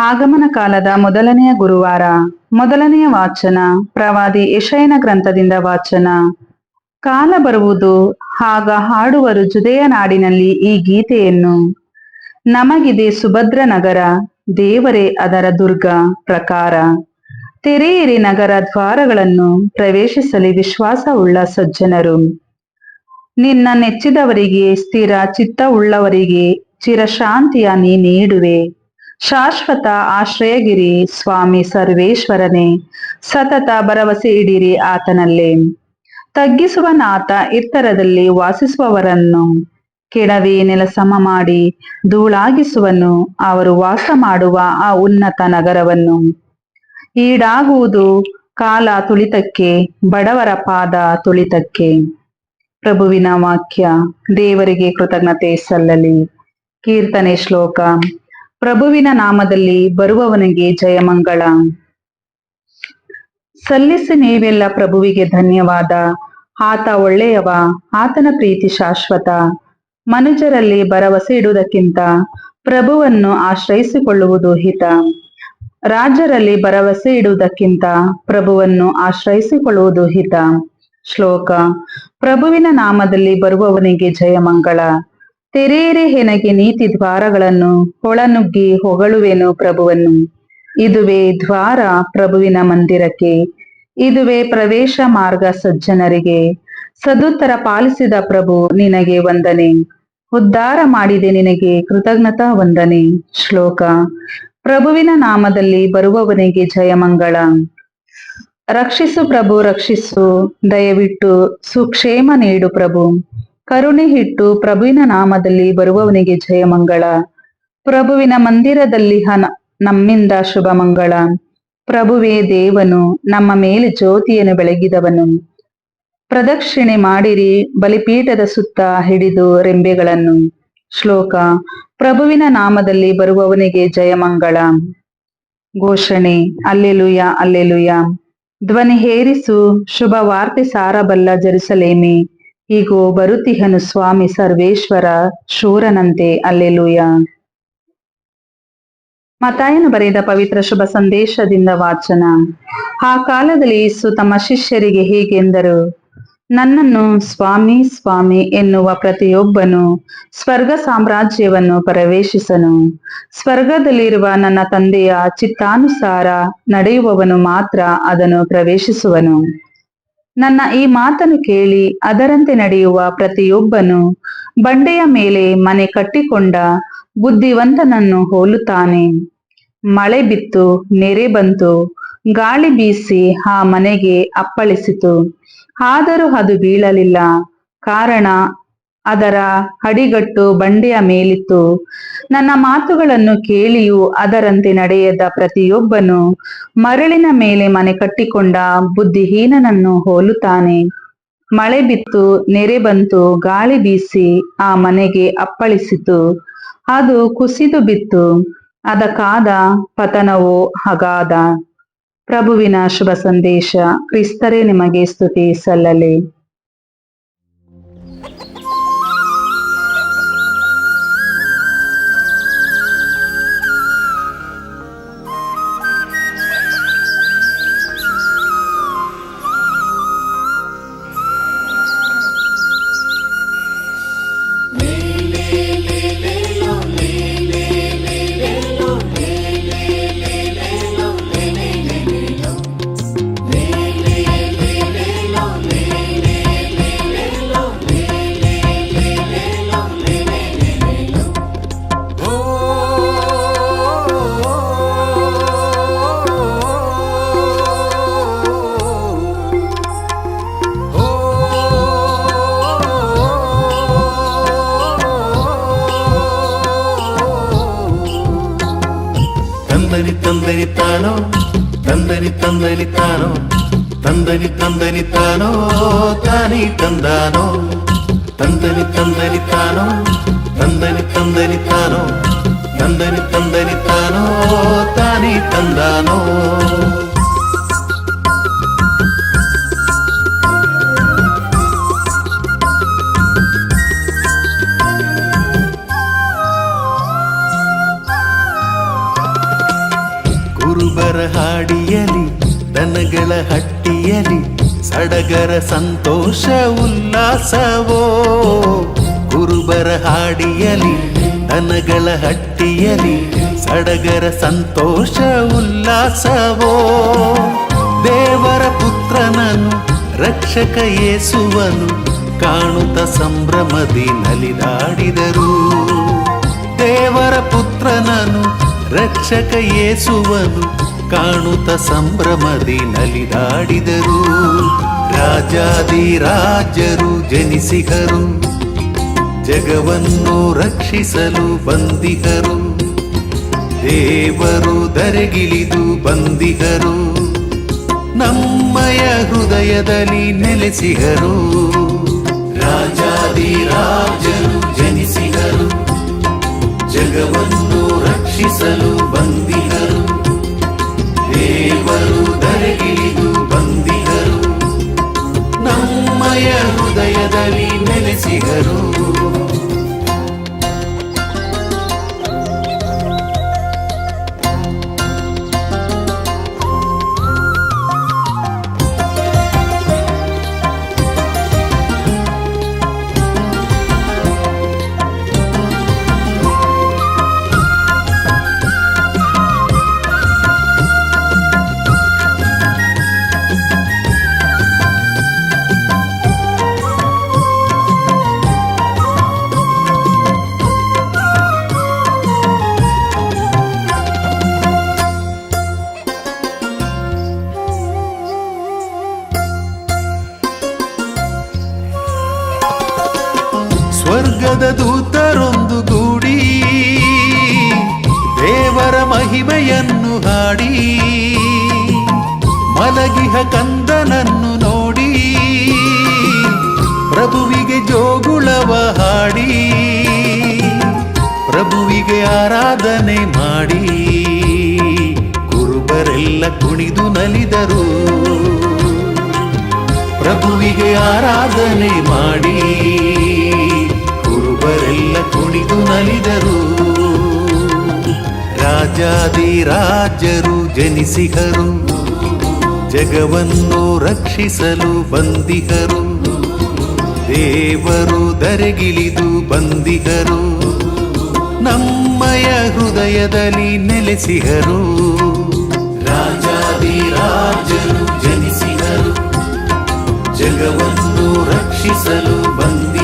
ಆಗಮನ ಕಾಲದ ಮೊದಲನೆಯ ಗುರುವಾರ, ಮೊದಲನೆಯ ವಾಚನ, ಪ್ರವಾದಿ ಯಶಯನ ಗ್ರಂಥದಿಂದ ವಾಚನ. ಕಾಲ ಬರುವುದು ಆಗ ಹಾಡುವರು ಜುದೆಯ ನಾಡಿನಲ್ಲಿ ಈ ಗೀತೆಯನ್ನು. ನಮಗಿದೆ ಸುಭದ್ರ ನಗರ, ದೇವರೇ ಅದರ ದುರ್ಗ ಪ್ರಕಾರ. ತೆರೆಯಿರಿ ನಗರ ದ್ವಾರಗಳನ್ನು, ಪ್ರವೇಶಿಸಲಿ ವಿಶ್ವಾಸವುಳ್ಳ ಸಜ್ಜನರು. ನಿನ್ನ ನೆಚ್ಚಿದವರಿಗೆ, ಸ್ಥಿರ ಚಿತ್ತವುಳ್ಳವರಿಗೆ, ಚಿರಶಾಂತಿಯ ನೀ ನೀಡುವೆ. ಶಾಶ್ವತ ಆಶ್ರಯಗಿರಿ, ಸ್ವಾಮಿ ಸರ್ವೇಶ್ವರನೇ. ಸತತ ಭರವಸೆ ಇಡಿರಿ ಆತನಲ್ಲೇ. ತಗ್ಗಿಸುವನಾತ ಇತ್ತರದಲ್ಲಿ ವಾಸಿಸುವವರನ್ನು. ಕೆಡವಿ ನೆಲಸಮ ಮಾಡಿ ಧೂಳಾಗಿಸುವನು. ಅವರು ವಾಸ ಮಾಡುವ ಆ ಉನ್ನತ ನಗರವನ್ನು. ಈಡಾಗುವುದು ಕಾಲ ತುಳಿತಕ್ಕೆ, ಬಡವರ ಪಾದ ತುಳಿತಕ್ಕೆ. ಪ್ರಭುವಿನ ವಾಕ್ಯ ದೇವರಿಗೆ ಕೃತಜ್ಞತೆ ಸಲ್ಲಲಿ. ಕೀರ್ತನೆ ಶ್ಲೋಕ ಪ್ರಭುವಿನ ನಾಮದಲ್ಲಿ ಬರುವವನಿಗೆ ಜಯಮಂಗಳ ಸಲ್ಲಿಸಿ ನೀವೆಲ್ಲ ಪ್ರಭುವಿಗೆ ಧನ್ಯವಾದ. ಆತ ಒಳ್ಳೆಯವ, ಆತನ ಪ್ರೀತಿ ಶಾಶ್ವತ. ಮನುಜರಲ್ಲಿ ಭರವಸೆ ಇಡುವುದಕ್ಕಿಂತ ಪ್ರಭುವನ್ನು ಆಶ್ರಯಿಸಿಕೊಳ್ಳುವುದು ಹಿತ. ರಾಜರಲ್ಲಿ ಭರವಸೆ ಇಡುವುದಕ್ಕಿಂತ ಪ್ರಭುವನ್ನು ಆಶ್ರಯಿಸಿಕೊಳ್ಳುವುದು ಹಿತ. ಶ್ಲೋಕ, ಪ್ರಭುವಿನ ನಾಮದಲ್ಲಿ ಬರುವವನಿಗೆ ಜಯಮಂಗಳ ತೆರೆಯರೆ ಹೆನಗೆ ನೀತಿ ದ್ವಾರಗಳನ್ನು, ಹೊಳನುಗ್ಗಿ ಹೊಗಳುವೆನು ಪ್ರಭುವನ್ನು. ಇದುವೇ ದ್ವಾರ ಪ್ರಭುವಿನ ಮಂದಿರಕ್ಕೆ, ಇದುವೇ ಪ್ರವೇಶ ಮಾರ್ಗ ಸಜ್ಜನರಿಗೆ. ಸದುತ್ತರ ಪಾಲಿಸಿದ ಪ್ರಭು ನಿನಗೆ ವಂದನೆ. ಉದ್ಧಾರ ಮಾಡಿದೆ ನಿನಗೆ ಕೃತಜ್ಞತಾ ವಂದನೆ. ಶ್ಲೋಕ. ಪ್ರಭುವಿನ ನಾಮದಲ್ಲಿ ಬರುವವನಿಗೆ ಜಯಮಂಗಳ ರಕ್ಷಿಸು ಪ್ರಭು, ರಕ್ಷಿಸು. ದಯವಿಟ್ಟು ಸುಕ್ಷೇಮ ನೀಡು ಪ್ರಭು. ಕರುಣೆ ಹಿಟ್ಟು ಪ್ರಭುವಿನ ನಾಮದಲ್ಲಿ ಬರುವವನಿಗೆ ಜಯಮಂಗಳ ಪ್ರಭುವಿನ ಮಂದಿರದಲ್ಲಿ ಹನ, ನಮ್ಮಿಂದ ಶುಭ ಮಂಗಳ. ಪ್ರಭುವೇ ದೇವನು, ನಮ್ಮ ಮೇಲೆ ಜ್ಯೋತಿಯನ್ನು ಬೆಳಗಿದವನು. ಪ್ರದಕ್ಷಿಣೆ ಮಾಡಿರಿ, ಬಲಿಪೀಠದ ಸುತ್ತ ಹಿಡಿದು ರೆಂಬೆಗಳನ್ನು. ಶ್ಲೋಕ, ಪ್ರಭುವಿನ ನಾಮದಲ್ಲಿ ಬರುವವನಿಗೆ ಜಯಮಂಗಳ ಘೋಷಣೆ ಅಲ್ಲೆಲುಯ ಅಲ್ಲೆಲುಯ ಧ್ವನಿ ಹೇರಿಸು, ಶುಭ ವಾರ್ತೆ ಸಾರಬಲ್ಲ ಜರುಸಲೇಮೆ. ಹೀಗೋ ಬರುತಿಹನು ಸ್ವಾಮಿ ಸರ್ವೇಶ್ವರ ಶೂರನಂತೆ, ಅಲ್ಲೆಲುಯ. ಮತಾಯನ ಬರೆದ ಪವಿತ್ರ ಶುಭ ಸಂದೇಶದಿಂದ ವಾಚನ. ಆ ಕಾಲದಲ್ಲಿ ಯೇಸು ತಮ್ಮ ಶಿಷ್ಯರಿಗೆ ಹೀಗೆಂದರು, ನನ್ನನ್ನು ಸ್ವಾಮಿ ಸ್ವಾಮಿ ಎನ್ನುವ ಪ್ರತಿಯೊಬ್ಬನು ಸ್ವರ್ಗ ಸಾಮ್ರಾಜ್ಯವನ್ನು ಪ್ರವೇಶಿಸನು. ಸ್ವರ್ಗದಲ್ಲಿರುವ ನನ್ನ ತಂದೆಯ ಚಿತ್ತಾನುಸಾರ ನಡೆಯುವವನು ಮಾತ್ರ ಅದನ್ನು ಪ್ರವೇಶಿಸುವನು. ನನ್ನ ಈ ಮಾತನ್ನು ಕೇಳಿ ಅದರಂತೆ ನಡೆಯುವ ಪ್ರತಿಯೊಬ್ಬನು ಬಂಡೆಯ ಮೇಲೆ ಮನೆ ಕಟ್ಟಿಕೊಂಡ ಬುದ್ಧಿವಂತನನ್ನು ಹೋಲುತ್ತಾನೆ. ಮಳೆ ಬಿತ್ತು, ನೆರೆ ಬಂತು, ಗಾಳಿ ಬೀಸಿ ಆ ಮನೆಗೆ ಅಪ್ಪಳಿಸಿತು. ಆದರೂ ಅದು ಬೀಳಲಿಲ್ಲ. ಕಾರಣ ಅದರ ಹಡಿಗಟ್ಟು ಬಂಡೆಯ ಮೇಲಿತ್ತು. ನನ್ನ ಮಾತುಗಳನ್ನು ಕೇಳಿಯೂ ಅದರಂತೆ ನಡೆಯದ ಪ್ರತಿಯೊಬ್ಬನು ಮರಳಿನ ಮೇಲೆ ಮನೆ ಕಟ್ಟಿಕೊಂಡ ಬುದ್ಧಿಹೀನನನ್ನು ಹೋಲುತ್ತಾನೆ. ಮಳೆ ಬಿತ್ತು, ನೆರೆ ಬಂತು, ಗಾಳಿ ಬೀಸಿ ಆ ಮನೆಗೆ ಅಪ್ಪಳಿಸಿತು. ಅದು ಕುಸಿದು ಬಿತ್ತು. ಅದಕ್ಕಾದ ಪತನವು ಹಗಾದ ಪ್ರಭುವಿನ ಶುಭ ಸಂದೇಶ, ಕ್ರಿಸ್ತರೇ ನಿಮಗೆ ಸ್ತುತಿ ಸಲ್ಲಲಿ. తందని తందని తానో తందని తందని తానో తందని తందని తానో తాని తందానో. తందని తందని తానో తందని తందని తానో తందని తందని తానో తాని తందానో. ಸಡಗರ ಸಂತೋಷ ಉಲ್ಲಾಸವೋ? ಗುರುಬರ ಹಾಡಿಯಲಿ, ದನಗಳ ಹಟ್ಟಿಯಲಿ, ಸಡಗರ ಸಂತೋಷ ಉಲ್ಲಾಸವೋ? ದೇವರ ಪುತ್ರನನು ರಕ್ಷಕ ಯೇಸುವನು ಕಾಣುತ್ತ ಸಂಭ್ರಮದಿ ನಲಿದಾಡಿದರು. ದೇವರ ಪುತ್ರನನು ರಕ್ಷಕ ಯೇಸುವನು ಕಾಣುತ್ತ ಸಂಭ್ರಮದಿ ನಲಿದಾಡಿದರು. ರಾಜಾದಿ ರಾಜರು ಜನಿಸಿಗರು ಜಗವನ್ನು ರಕ್ಷಿಸಲು ಬಂದಿಗರು ದೇವರು ದರೆಗಿಳಿದು ಬಂದಿಗರು ನಮ್ಮಯ ಹೃದಯದಲ್ಲಿ ನೆಲೆಸಿಹರು ರಾಜಾದಿ ರಾಜರು ಜನಿಸಿಗರು ಜಗವನ್ನು ರಕ್ಷಿಸಲು ಬಂದಿಗರು ದೇವರು ದರೆಗಿಳಿದು ಹೃದಯದಲ್ಲಿ ನೆಲೆಸಿಗರು ಸ್ವರ್ಗದ ದೂತರೊಂದು ಗೂಡಿ ದೇವರ ಮಹಿಮೆಯನ್ನು ಹಾಡಿ, ಮಲಗಿಹ ಕಂದನನ್ನು ನೋಡಿ, ಪ್ರಭುವಿಗೆ ಜೋಗುಳವ ಹಾಡಿ, ಪ್ರಭುವಿಗೆ ಆರಾಧನೆ ಮಾಡಿ, ಕುರುಬರೆಲ್ಲ ಕುಣಿದು ನಲಿದರು. ಪ್ರಭುವಿಗೆ ಆರಾಧನೆ ಮಾಡಿ ಕುರುಬರೆಲ್ಲ ಕುಣಿದು ನಲಿದರು. ರಾಜಾದಿ ರಾಜರು ಜನಿಸಿಹರು ಜಗವನ್ನು ರಕ್ಷಿಸಲು ಬಂದಿಹರು ದೇವರು ದರೆಗಿಳಿದು ಬಂದಿಹರು ನಮ್ಮಯ ಹೃದಯದಲ್ಲಿ ನೆಲೆಸಿಹರು ರಾಜಾದಿ ರಾಜರು ಜನಿಸಿಹರು ಜಗವನ್ನು ರಕ್ಷಿಸಲು ಬಂದಿಗರು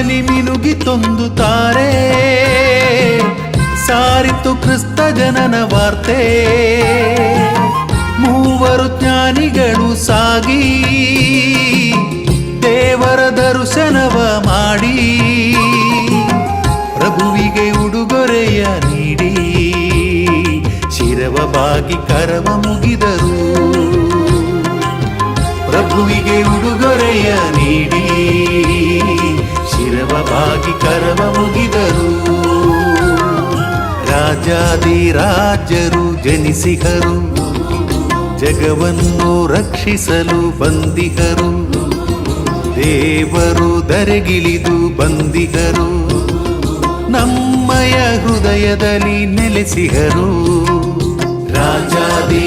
ಬಾನಲಿ ಮಿನುಗಿ ತೊಂದುತ್ತಾರೆ. ತಾರೆ ಸಾರಿತು ಕ್ರಿಸ್ತ ಜನನ ವಾರ್ತೆ. ಮೂವರು ಜ್ಞಾನಿಗಳು ಸಾಗಿ, ದೇವರ ದರ್ಶನವ ಮಾಡಿ. ಪ್ರಭುವಿಗೆ ಉಡುಗೊರೆಯ ನೀಡಿ, ಶಿರವ ಬಾಗಿ ಕರವ ಮುಗಿದರು. ಪ್ರಭುವಿಗೆ ಉಡುಗೊರೆಯ ನೀಡಿ ಶಿರವ ಬಾಗಿ ಕರವ ಮುಗಿದರು. ರಾಜಾದಿ ರಾಜರು ಜನಿಸಿಹರು ಜಗವನ್ನು ರಕ್ಷಿಸಲು ಬಂದಿಹರು ದೇವರು ದರೆಗಿಳಿದು ಬಂದಿಹರು ನಮ್ಮಯ ಹೃದಯದಲ್ಲಿ ನೆಲೆಸಿಹರು ರಾಜಾದಿ